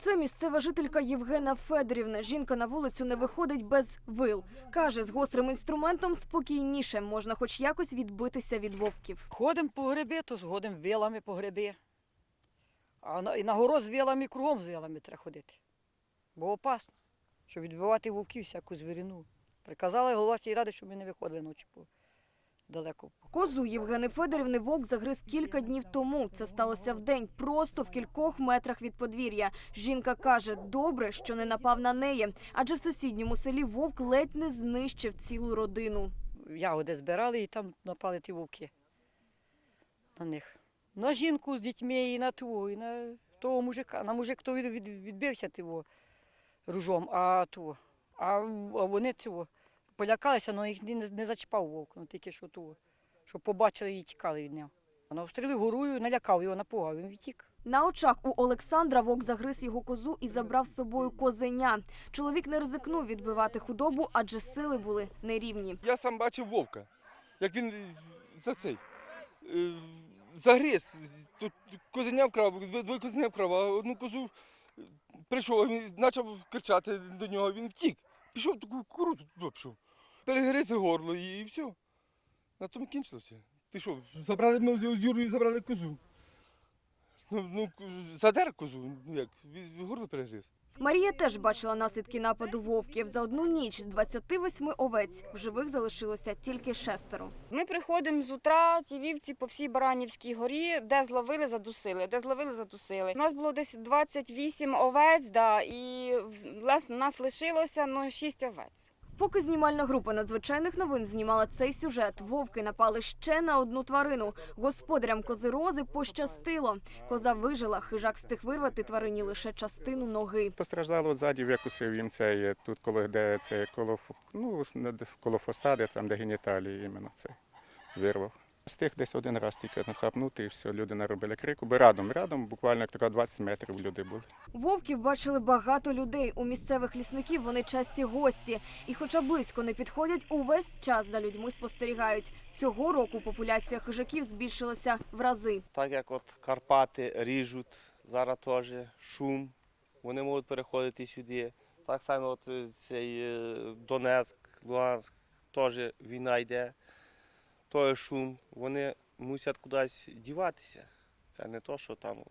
Це місцева жителька Євгена Федорівна. Жінка на вулицю не виходить без вил. Каже, з гострим інструментом спокійніше можна хоч якось відбитися від вовків. Ходимо по гриби, то згодом вилами по гриби. А на, і на город з вилами, кругом з вилами треба ходити. Бо опасно, щоб відбивати вовків всяку звірину. Приказали голова цієї ради, щоб ми не виходили ночі по далеко. Козу Євгени Федорівни вовк загриз кілька днів тому. Це сталося вдень, просто в кількох метрах від подвір'я. Жінка каже, добре, що не напав на неї, адже в сусідньому селі вовк ледь не знищив цілу родину. Ягоди збирали і там напали ті вовки на них. На жінку з дітьми і на ту, і на того мужика. На мужик то від, від, відбився того ружом, а ту. А, а вони цього полякалися, але їх не, не зачіпав вовк, ну тільки що того. Щоб побачили і тікали від нього. Вона встрілив горою, налякав його, напугав, він втік. На очах у Олександра вовк загриз його козу і забрав з собою козеня. Чоловік не ризикнув відбивати худобу, адже сили були нерівні. Я сам бачив вовка, як він е, за цей е, загриз. Тут козеня вкрав, дво- двоє козеня вкрав, а одну козу е, прийшов, він почав кричати до нього, він втік. Пішов таку куру туди пішов. Перегриз горло і, і все. На тому кінчилося. Ти що, забрали ми з Юрою забрали козу. Ну, ну, задер козу, ну як, від- горло перегриз. Марія теж бачила наслідки нападу вовків. За одну ніч з 28 овець в живих залишилося тільки шестеро. Ми приходимо з утра, ті вівці по всій Баранівській горі, де зловили, задусили, де зловили, задусили. У нас було десь 28 овець, да, і власне нас лишилося ну, 6 овець. Поки знімальна група надзвичайних новин знімала цей сюжет, вовки напали ще на одну тварину. Господарям кози рози пощастило. Коза вижила, хижак встиг вирвати тварині лише частину ноги. Постраждало ззаді, викусив їм цей, тут коло де це коло, ну, коло фоста, де там, де геніталії, іменно це вирвав. З тих десь один раз тільки хапнути, і все, люди наробили крику. Бо рядом, рядом, буквально як така 20 метрів люди були. Вовків бачили багато людей. У місцевих лісників вони часті гості. І, хоча близько не підходять, увесь час за людьми спостерігають. Цього року популяція хижаків збільшилася в рази. так як от Карпати ріжуть, зараз теж шум, вони можуть переходити сюди. Так само от цей е, Донецьк, Луганськ, теж війна йде, теж шум. Вони мусять кудись діватися. Це не то, що там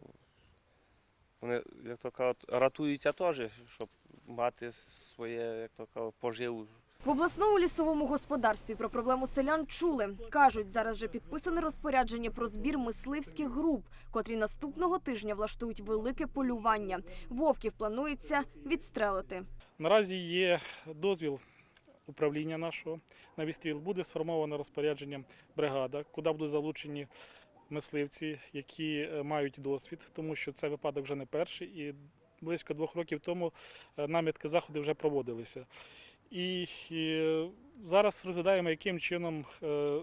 вони, як то кажуть, ратуються теж, щоб мати своє, як то кажуть, поживу. В обласному лісовому господарстві про проблему селян чули. Кажуть, зараз вже підписане розпорядження про збір мисливських груп, котрі наступного тижня влаштують велике полювання. Вовків планується відстрелити. Наразі є дозвіл управління нашого на відстріл. Буде сформовано розпорядженням бригада, куди будуть залучені мисливці, які е, мають досвід, тому що це випадок вже не перший, і близько двох років тому е, намітки заходи вже проводилися. І, і зараз розглядаємо, яким чином е,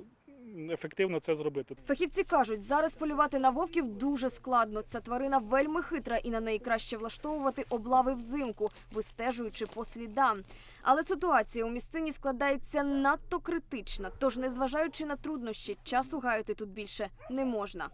ефективно це зробити. Фахівці кажуть, зараз полювати на вовків дуже складно. Ця тварина вельми хитра, і на неї краще влаштовувати облави взимку, вистежуючи по слідам. Але ситуація у місцині складається надто критична. Тож, незважаючи на труднощі, часу гаяти тут більше не можна.